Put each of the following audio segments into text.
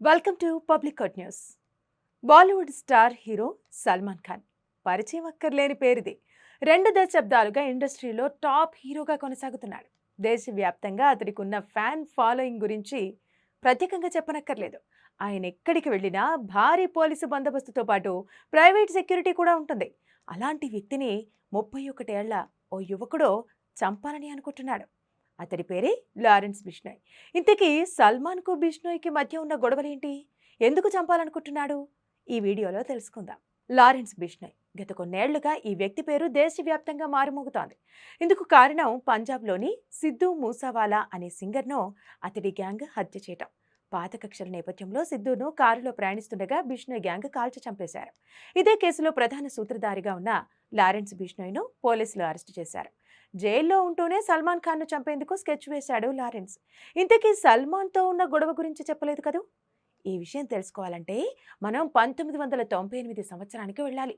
Welcome to public cut news. Bollywood star hero Salman Khan. పరిచయం అక్కర్లేని పేరుది. రెండు దశాబ్దాలుగా ఇండస్ట్రీలో టాప్ హీరోగా కొనసాగుతున్నాడు. దేశవ్యాప్తంగా అతడికి ఉన్న ఫ్యాన్ ఫాలోయింగ్ గురించి ప్రత్యేకంగా చెప్పనక్కర్లేదు. ఆయన ఎక్కడికి వెళ్ళినా భారీ పోలీసు బందోబస్తుతో పాటు ప్రైవేట్ సెక్యూరిటీ కూడా ఉంటుంది. అలాంటి వ్యక్తిని ముప్పై ఒకటేళ్ళ ఓ యువకుడు చంపాలని అనుకుంటున్నాడు. అతడి పేరే లారెన్స్ బిష్నాయ్. ఇంతకీ సల్మాన్కు బిష్నోయ్కి మధ్య ఉన్న గొడవలేంటి? ఎందుకు చంపాలనుకుంటున్నాడు? ఈ వీడియోలో తెలుసుకుందాం. లారెన్స్ బిష్నాయ్ గత కొన్నేళ్ళుగా ఈ వ్యక్తి పేరు దేశవ్యాప్తంగా మారుమోగుతోంది. ఇందుకు కారణం పంజాబ్లోని సిద్ధు మూసావాలా అనే సింగర్ను అతడి గ్యాంగ్ హత్య చేయటం. పాత కక్షల నేపథ్యంలో సిద్ధును కారులో ప్రయాణిస్తుండగా బిష్ణోయ్ గ్యాంగ్ కాల్చి చంపేశారు. ఇదే కేసులో ప్రధాన సూత్రధారిగా ఉన్న లారెన్స్ బిష్ణోయ్ను పోలీసులు అరెస్టు చేశారు. జైల్లో ఉంటూనే సల్మాన్ ఖాన్ను చంపేందుకు స్కెచ్ వేశాడు లారెన్స్. ఇంతకీ సల్మాన్తో ఉన్న గొడవ గురించి చెప్పలేదు కదూ? ఈ విషయం తెలుసుకోవాలంటే మనం పంతొమ్మిది వందల తొంభై ఎనిమిది సంవత్సరానికి వెళ్ళాలి.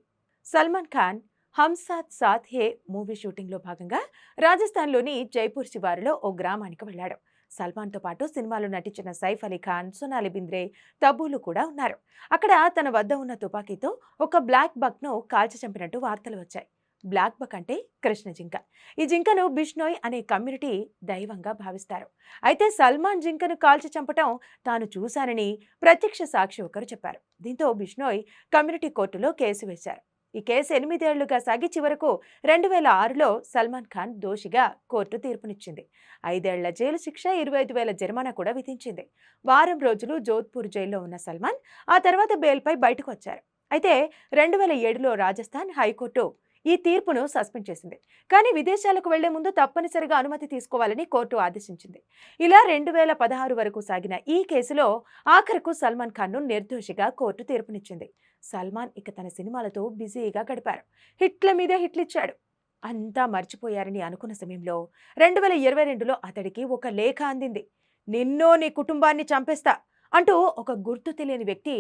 సల్మాన్ ఖాన్ హంసాత్ సాత్ హే మూవీ షూటింగ్లో భాగంగా రాజస్థాన్లోని జైపూర్ శివారులో ఓ గ్రామానికి వెళ్ళాడు. సల్మాన్తో పాటు సినిమాలో నటించిన సైఫ్ అలీ ఖాన్ సోనాలి బింద్రే తబ్బూలు కూడా ఉన్నారు. అక్కడ తన వద్ద ఉన్న తుపాకీతో ఒక బ్లాక్ బక్ను కాల్చి చంపినట్టు వార్తలు వచ్చాయి. బ్లాక్ బక్ అంటే కృష్ణ జింక. ఈ జింకను బిష్నోయ్ అనే కమ్యూనిటీ దైవంగా భావిస్తారు. అయితే సల్మాన్ జింకను కాల్చి చంపటం తాను చూశానని ప్రత్యక్ష సాక్షి ఒకరు చెప్పారు. దీంతో బిష్నోయ్ కమ్యూనిటీ కోర్టులో కేసు వేశారు. ఈ కేసు ఎనిమిదేళ్ళుగా సాగి చివరకు రెండు వేల ఆరులో సల్మాన్ ఖాన్ దోషిగా కోర్టు తీర్పునిచ్చింది. ఐదేళ్ళ జైలు శిక్ష ఇరవై ఐదు వేల జరిమానా కూడా విధించింది. వారం రోజులు జోధ్పూర్ జైల్లో ఉన్న సల్మాన్ ఆ తర్వాత బెయిల్పై బయటకు వచ్చారు. అయితే రెండు వేల ఏడులో రాజస్థాన్ హైకోర్టు ఈ తీర్పును సస్పెండ్ చేసింది. కానీ విదేశాలకు వెళ్ళే ముందు తప్పనిసరిగా అనుమతి తీసుకోవాలని కోర్టు ఆదేశించింది. ఇలా రెండు వేల పదహారు వరకు సాగిన ఈ కేసులో ఆఖరకు సల్మాన్ ఖాన్ను నిర్దోషిగా కోర్టు తీర్పునిచ్చింది. సల్మాన్ ఇక తన సినిమాలతో బిజీగా గడిపారు. హిట్ల మీద హిట్లిచ్చాడు. అంతా మర్చిపోయారని అనుకున్న సమయంలో రెండు వేల ఇరవై రెండులో అతడికి ఒక లేఖ అందింది. నిన్నో నీ కుటుంబాన్ని చంపేస్తా అంటూ ఒక గుర్తు తెలియని వ్యక్తి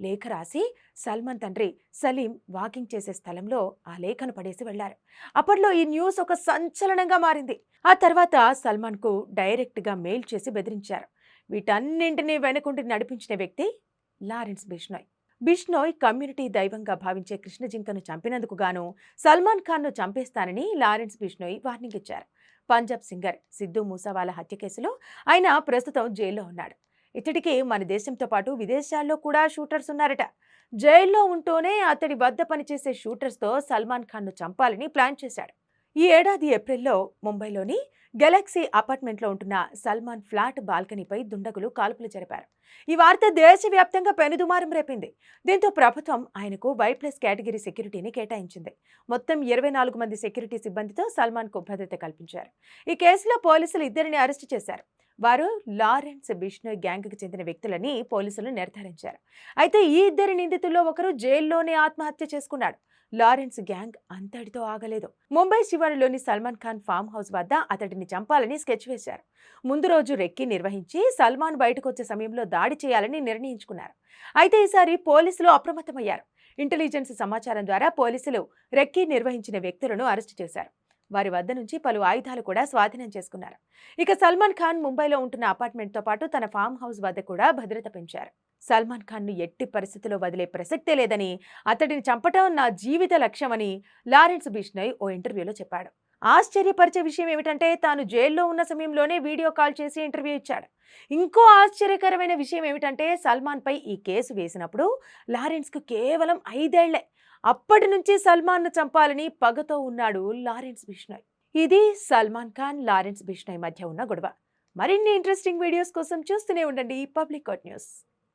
లేఖ రాసి సల్మాన్ తండ్రి సలీం వాకింగ్ చేసే స్థలంలో ఆ లేఖను పడేసి వెళ్ళారు అప్పట్లో ఈ న్యూస్ ఒక సంచలనంగా మారింది. ఆ తర్వాత సల్మాన్కు డైరెక్ట్గా మెయిల్ చేసి బెదిరించారు. వీటన్నింటినీ వెనుకుండి నడిపించిన వ్యక్తి లారెన్స్ బిష్నోయ్. బిష్నోయ్ కమ్యూనిటీ దైవంగా భావించే కృష్ణ జింకను చంపినందుకు గాను సల్మాన్ ఖాన్ను చంపేస్తానని లారెన్స్ బిష్నోయ్ వార్నింగ్ ఇచ్చారు. పంజాబ్ సింగర్ సిద్ధు మూసావాలా హత్య కేసులో ఆయన ప్రస్తుతం జైల్లో ఉన్నాడు. ఇతడికి మన దేశంతో పాటు విదేశాల్లో కూడా షూటర్స్ ఉన్నారట. జైల్లో ఉంటూనే అతడి వద్ద పనిచేసే షూటర్స్తో సల్మాన్ ఖాన్ను చంపాలని ప్లాన్ చేశాడు. ఈ ఏడాది ఏప్రిల్లో ముంబైలోని గెలాక్సీ అపార్ట్మెంట్లో ఉంటున్న సల్మాన్ ఫ్లాట్ బాల్కనీపై దుండగులు కాల్పులు జరిపారు. ఈ వార్త దేశవ్యాప్తంగా పెనుదుమారం రేపింది. దీంతో ప్రభుత్వం ఆయనకు వై ప్లస్ కేటగిరీ సెక్యూరిటీని కేటాయించింది. మొత్తం ఇరవై నాలుగు మంది సెక్యూరిటీ సిబ్బందితో సల్మాన్కు భద్రత కల్పించారు. ఈ కేసులో పోలీసులు ఇద్దరిని అరెస్టు చేశారు. వారు లారెన్స్ బిష్నోయ్ గ్యాంగ్కి చెందిన వ్యక్తులని పోలీసులు నిర్ధారించారు. అయితే ఈ ఇద్దరి నిందితుల్లో ఒకరు జైల్లోనే ఆత్మహత్య చేసుకున్నాడు. లారెన్స్ గ్యాంగ్ అంతటితో ఆగలేదు. ముంబై శివారులోని సల్మాన్ ఖాన్ ఫామ్ హౌస్ వద్ద అతడిని చంపాలని స్కెచ్ వేశారు. ముందు రోజు రెక్కి నిర్వహించి సల్మాన్ బయటకు వచ్చే సమయంలో దాడి చేయాలని నిర్ణయించుకున్నారు. అయితే ఈసారి పోలీసులు అప్రమత్తమయ్యారు. ఇంటెలిజెన్స్ సమాచారం ద్వారా పోలీసులు రెక్కీ నిర్వహించిన వ్యక్తులను అరెస్టు చేశారు. వారి వద్ద నుంచి పలు ఆయుధాలు కూడా స్వాధీనం చేసుకున్నారు. ఇక సల్మాన్ ఖాన్ ముంబైలో ఉంటున్న అపార్ట్మెంట్తో పాటు తన ఫామ్ హౌస్ వద్ద కూడా భద్రత పెంచారు. సల్మాన్ ఖాన్ను ఎట్టి పరిస్థితిలో వదిలే ప్రసక్తే లేదని అతడిని చంపటం నా జీవిత లక్ష్యమని లారెన్స్ బిష్నయ్ ఓ ఇంటర్వ్యూలో చెప్పాడు. ఆశ్చర్యపరిచే విషయం ఏమిటంటే తాను జైల్లో ఉన్న సమయంలోనే వీడియో కాల్ చేసి ఇంటర్వ్యూ ఇచ్చాడు. ఇంకో ఆశ్చర్యకరమైన విషయం ఏమిటంటే సల్మాన్పై ఈ కేసు వేసినప్పుడు లారెన్స్కు కేవలం ఐదేళ్ళే. అప్పటి నుంచి సల్మాన్ను చంపాలని పగతో ఉన్నాడు లారెన్స్ బిష్నాయ్. ఇది సల్మాన్ ఖాన్ లారెన్స్ బిష్నాయ్ మధ్య ఉన్న గొడవ. మరిన్ని ఇంట్రెస్టింగ్ వీడియోస్ కోసం చూస్తూనే ఉండండి పబ్లిక్ న్యూస్.